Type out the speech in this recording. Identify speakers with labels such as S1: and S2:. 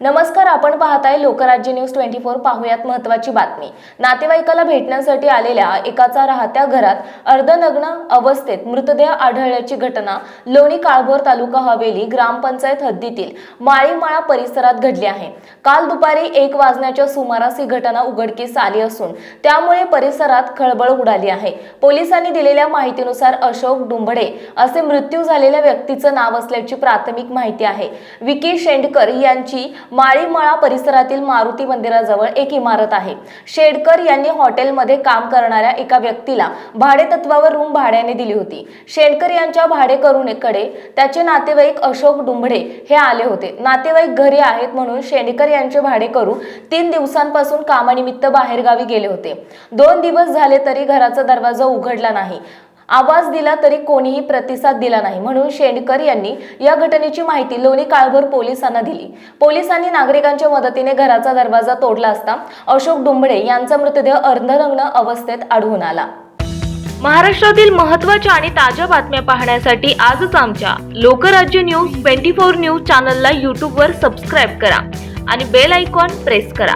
S1: नमस्कार आपण पाहताय लोकराज्य न्यूज ट्वेंटी फोर पाहूयात महत्वाची बातमी. नातेवाईकाला भेटण्यासाठी आलेल्या एकाचा राहत्या घरात अर्धनग्न अवस्थेत मृतदेह आढळल्याची घटना लोणी काळभोर तालुका हवेली ग्रामपंचायत हद्दीतील माळीमाळा परिसरात घडली आहे. काल दुपारी एक वाजण्याच्या सुमारास ही घटना उघडकीस आली असून त्यामुळे परिसरात खळबळ उडाली आहे. पोलिसांनी दिलेल्या माहितीनुसार अशोक डुंबडे असे मृत्यू झालेल्या व्यक्तीचं नाव असल्याची प्राथमिक माहिती आहे. विकी शेंडकर यांची माळीमाळा परिसरातील मारुती मंदिराजवळ एक इमारत आहे. शेडकर यांनी हॉटेलमध्ये काम करणाऱ्या एका व्यक्तीला भाडेतत्वावर रूम भाड्याने दिली होती. शेडकर यांच्या भाडेकरूकडे त्याचे नातेवाईक अशोक डुंबडे हे आले होते. नातेवाईक घरी आहेत म्हणून शेडकर यांचे भाडेकरू तीन दिवसांपासून कामानिमित्त बाहेरगावी गेले होते. दोन दिवस झाले तरी घराचा दरवाजा उघडला नाही. आवाज दिला तरी कोणीही प्रतिसाद दिला नाही. म्हणून शेंडकर यांनी या घटनेची माहिती लोणी काळभर पोलिसांना दिली. पोलिसांनी नागरिकांच्या मदतीने घराचा दरवाजा तोडला असता अशोक डुंबडे यांचा मृतदेह अर्धनग्न अवस्थेत आढळून आला. महाराष्ट्रातील महत्त्वाच्या आणि ताज्या बातम्या पाहण्यासाठी आजच आमच्या Lokrajya news twenty four news चॅनलला यूट्यूबवर सबस्क्राईब करा आणि बेल आयकॉन प्रेस करा.